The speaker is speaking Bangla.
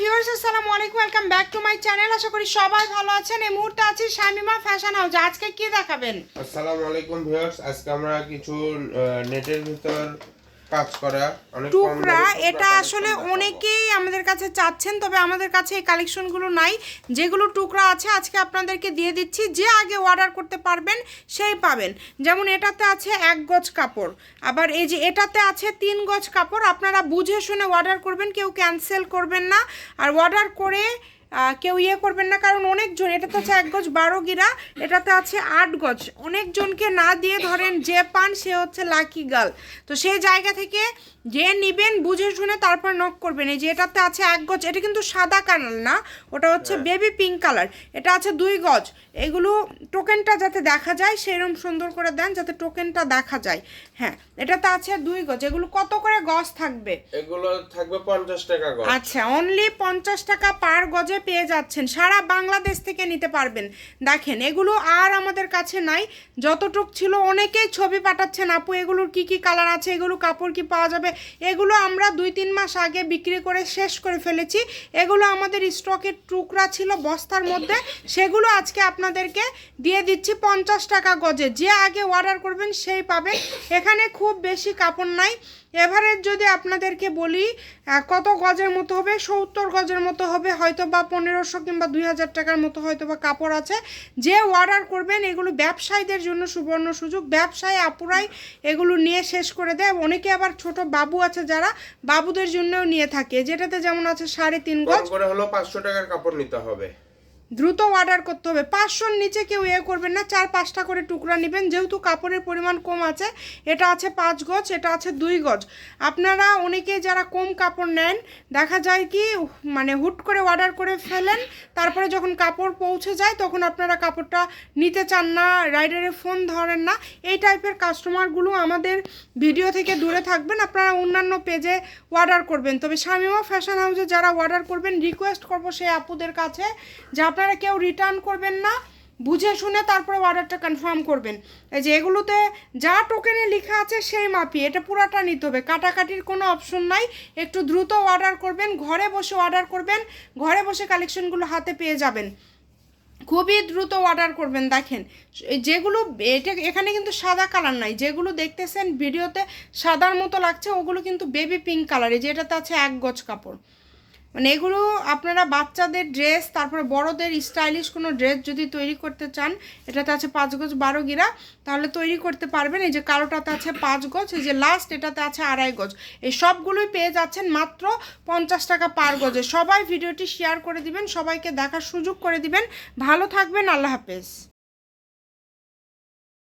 ভিউয়ার্স আসসালামু আলাইকুম welcome back to my channel আশা করি সবাই ভালো আছেন। এই মুহূর্তে আছি শামিমা ফ্যাশন হাউস আজকে কি দেখাবেন? আসসালামু আলাইকুম ভিউয়ার্স আজকে আমরা কিছু নেটের ভিতর কাজ করা টুকরা এটা আসলে অনেকেই আমাদের কাছে চাচ্ছেন তবে আমাদের কাছে এই কালেকশনগুলো নাই। যেগুলো টুকরা আছে আজকে আপনাদেরকে দিয়ে দিচ্ছি। যে আগে অর্ডার করতে পারবেন সেই পাবেন। যেমন এটাতে আছে এক গজ কাপড়। আবার এই যে এটাতে আছে তিন গজ কাপড়। আপনারা বুঝে শুনে অর্ডার করবেন কেউ ক্যান্সেল করবেন না। আর অর্ডার করে কেউ ইয়ে করবেন না কারণ অনেকজন এটাতে আছে এক গজ বারো গিরা এটাতে আছে আট গজ। অনেকজনকে না দিয়ে ধরেন যে পান সে হচ্ছে লাকি গার্ল। তো সেই জায়গা থেকে যে নিবেন বুঝে শুনে তারপর নক করবেন। এই যে এটাতে আছে এক গজ এটা কিন্তু সাদা কালার না ওটা হচ্ছে বেবি পিঙ্ক কালার এটা আছে দুই গজ। এগুলো টোকেনটা যাতে দেখা যায় সেরকম সুন্দর করে দেন যাতে টোকেনটা দেখা যায়। হ্যাঁ এটাতে আছে দুই গজ। এগুলো কত করে গজ থাকবে? এগুলো থাকবে পঞ্চাশ টাকা গজ। আচ্ছা অনলি পঞ্চাশ টাকা পার গজে পেয়ে যাচ্ছেন। সারা বাংলাদেশ থেকে নিতে পারবেন। দেখেন, এগুলো আর আমাদের কাছে নাই। যতটুক ছিল অনেকেই ছবি পাঠাচ্ছেন, আপু, এগুলোর কি কি কালার আছে? এগুলো কাপড় কি পাওয়া যাবে? এগুলো আমরা দুই, তিন মাস আগে বিক্রি করে শেষ করে ফেলেছি। এগুলো আমাদের স্টকের টুকরা ছিল বস্তার মধ্যে। সেগুলো আজকে আপনাদেরকে দিয়ে দিচ্ছি পঞ্চাশ টাকা গজে। যে আগে অর্ডার করবেন সেই পাবেন এখানে খুব বেশি কাপড় নাই। এভারেজ যদি আপনাদেরকে বলি কত গজের মতো হবে? সত্তর গজের মতো হবে। হয়তো বা পনেরোশো কিংবা দুই হাজার টাকার মতো হয়তো বা কাপড় আছে। যে অর্ডার করবেন এগুলো ব্যবসায়ীদের জন্য সুবর্ণ সুযোগ। ব্যবসায়ী আপুরাই এগুলো নিয়ে শেষ করে দেয়। অনেকে আবার ছোট বাবু আছে যারা বাবুদের জন্যও নিয়ে থাকে। যেটাতে যেমন আছে সাড়ে তিন গজ। করে হলো পাঁচশো টাকার কাপড় নিতে হবে। দ্রুত অর্ডার করতে হবে। পাঁচশোর নিচে কেউ এ করবেন না, চার পাঁচটা করে টুকরা নেবেন। যেহেতু কাপড়ের পরিমাণ কম আছে, এটা আছে পাঁচ গজ, এটা আছে দুই গজ। আপনারা অনেকে যারা কম কাপড় নেন, দেখা যায় কি মানে হুট করে অর্ডার করে ফেলেন, তারপরে যখন কাপড় পৌঁছে যায়, তখন আপনারা কাপড়টা নিতে চান না রাইডারে ফোন ধরেন না। এই টাইপের কাস্টমারগুলো আমাদের ভিডিও থেকে দূরে থাকবেন, আপনারা অন্যান্য পেজে অর্ডার করবেন। তবে শামিমা ফ্যাশন হাউসে যারা অর্ডার করবেন রিকোয়েস্ট করব সেই আপুদের কাছে, যে আপনারা কেউ রিটার্ন করবেন না, বুঝে শুনে তারপরে অর্ডারটা কনফার্ম করবেন। এই যে এগুলোতে যা টোকেনে লেখা আছে সেই মাপি এটা পুরাটা নিতে হবে। কাটাকাটির কোনো অপশন নাই, একটু দ্রুত অর্ডার করবেন, ঘরে বসে অর্ডার করবেন, ঘরে বসে কালেকশনগুলো হাতে পেয়ে যাবেন। খুবই দ্রুত অর্ডার করবেন, দেখেন। যেগুলো, এটা এখানে কিন্তু সাদা কালার নাই, যেগুলো দেখতেছেন, ভিডিওতে সাদার মতো লাগছে, ওগুলো কিন্তু বেবি পিঙ্ক কালারে যেটাতে আছে এক গজ কাপড়। মানে এগুলো আপনারা বাচ্চাদের ড্রেস তারপরে বড়দের স্টাইলিশ কোনো ড্রেস যদি তৈরি করতে চান, এটাতে আছে পাঁচ গজ বারো গিরা, তাহলে তৈরি করতে পারবেন। এই যে কালোটাতে আছে পাঁচ গজ, এই যে লাস্ট এটাতে আছে আড়াই গজ। এই সবগুলোই পেয়ে যাচ্ছেন মাত্র পঞ্চাশ টাকা পার গজে। সবাই ভিডিওটি শেয়ার করে দিবেন, সবাইকে দেখার সুযোগ করে দিবেন। ভালো থাকবেন, আল্লাহ হাফেজ।